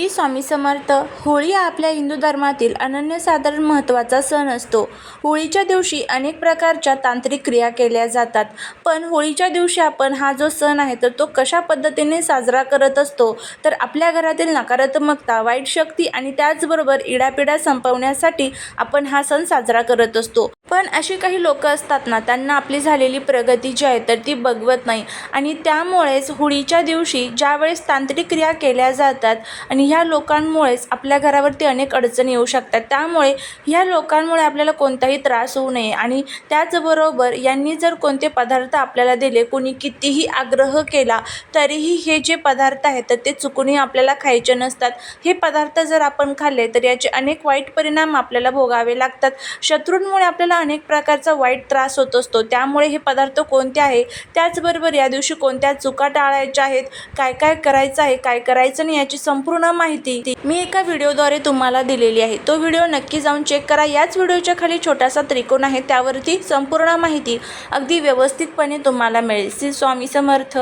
श्री स्वामी समर्थ. होळी हा आपल्या हिंदू धर्मातील अनन्यसाधारण महत्त्वाचा सण असतो. होळीच्या दिवशी अनेक प्रकारच्या तांत्रिक क्रिया केल्या जातात. पण होळीच्या दिवशी आपण हा जो सण आहे तर तो कशा पद्धतीने साजरा करत असतो? तर आपल्या घरातील नकारात्मकता वाईट शक्ती आणि त्याचबरोबर इडापिडा संपवण्यासाठी आपण हा सण साजरा करत असतो. पण अशी काही लोक असतात ना त्यांना आपली झालेली प्रगती जी आहे तर ती बघवत नाही. आणि त्यामुळेच होळीच्या दिवशी ज्यावेळेस तांत्रिक क्रिया केल्या जातात आणि ह्या लोकांमुळेच आपल्या घरावरती अनेक अडचणी येऊ शकतात. त्यामुळे ह्या लोकांमुळे आपल्याला कोणताही त्रास होऊ नये. आणि त्याचबरोबर यांनी जर कोणते पदार्थ आपल्याला दिले कोणी कितीही आग्रह केला तरीही हे जे पदार्थ आहेत तर ते चुकूनही आपल्याला खायचे नसतात. हे पदार्थ जर आपण खाल्ले तर याचे अनेक वाईट परिणाम आपल्याला भोगावे लागतात. शत्रूंमुळे आपल्याला अनेक प्रकारचा वाईट त्रास होत असतो. त्यामुळे हे पदार्थ कोणते आहे? त्याचबरोबर या दिवशी कोणत्या चुका टाळायच्या आहेत? काय काय करायचं आहे? काय करायचं नाही याची संपूर्ण माहिती मी एका व्हिडिओद्वारे तुम्हाला दिलेली आहे. तो व्हिडिओ नक्की जाऊन चेक करा. याच व्हिडिओच्या खाली छोटासा त्रिकोण आहे. त्यावरती संपूर्ण माहिती अगदी व्यवस्थितपणे तुम्हाला मिळेल. श्री स्वामी समर्थ.